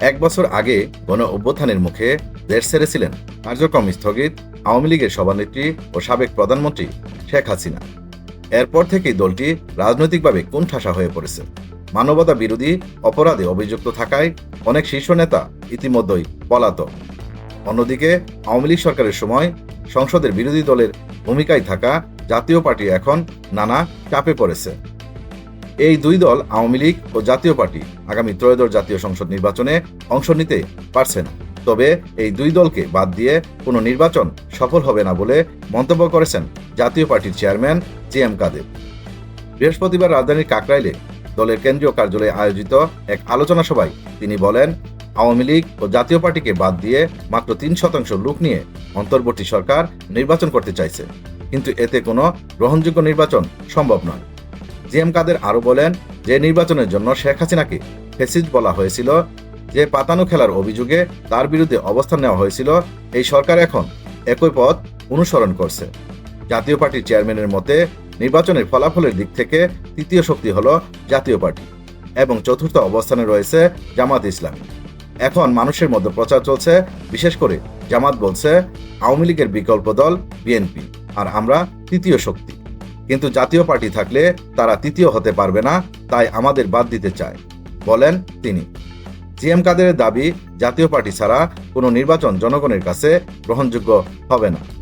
এক বছর আগে গণ অভ্যুত্থানের মুখে দেশ ছেড়েছিলেন কার্যক্রম স্থগিত আওয়ামী লীগের সভানেত্রী ও সাবেক প্রধানমন্ত্রী শেখ হাসিনা। এরপর থেকেই দলটি রাজনৈতিকভাবে কোণঠাসা হয়ে পড়েছে। মানবতা বিরোধী অপরাধে অভিযুক্ত থাকায় অনেক শীর্ষ নেতা ইতিমধ্যেই পলাতক। অন্যদিকে আওয়ামী লীগ সরকারের সময় সংসদের বিরোধী দলের ভূমিকায় থাকা জাতীয় পার্টি এখন নানা চাপে পড়েছে। এই দুই দল আওয়ামী লীগ ও জাতীয় পার্টি আগামী ত্রয়োদশ জাতীয় সংসদ নির্বাচনে অংশ নিতে পারছে না। তবে এই দুই দলকে বাদ দিয়ে কোনো নির্বাচন সফল হবে না বলে মন্তব্য করেছেন জাতীয় পার্টির চেয়ারম্যান জি এম কাদের। বৃহস্পতিবার রাজধানীর কাকরাইলে দলের কেন্দ্রীয় কার্যালয়ে আয়োজিত এক আলোচনা সভায় তিনি বলেন, আওয়ামী লীগ ও জাতীয় পার্টিকে বাদ দিয়ে মাত্র তিন শতাংশ লোক নিয়ে অন্তর্বর্তী সরকার নির্বাচন করতে চাইছে। কিন্তু এতে কোনো গ্রহণযোগ্য নির্বাচন সম্ভব নয়। জি এম কাদের আরও বলেন যে নির্বাচনের জন্য শেখ হাসিনাকে ফেসিজ বলা হয়েছিল, যে পাতানো খেলার অভিযোগে তার বিরুদ্ধে অবস্থান নেওয়া হয়েছিল, এই সরকার এখন একই পথ অনুসরণ করছে। জাতীয় পার্টির চেয়ারম্যানের মতে, নির্বাচনের ফলাফলের দিক থেকে তৃতীয় শক্তি হল জাতীয় পার্টি এবং চতুর্থ অবস্থানে রয়েছে জামাত ইসলামী। এখন মানুষের মধ্যে প্রচার চলছে, বিশেষ করে জামাত বলছে, আওয়ামী লীগের বিকল্প দল বিএনপি আর আমরা তৃতীয় শক্তি। কিন্তু জাতীয় পার্টি থাকলে তারা তৃতীয় হতে পারবে না, তাই আমাদের বাদ দিতে চায়, বলেন তিনি। জি এম দাবি, জাতীয় পার্টি ছাড়া কোনো নির্বাচন জনগণের কাছে গ্রহণযোগ্য হবে না।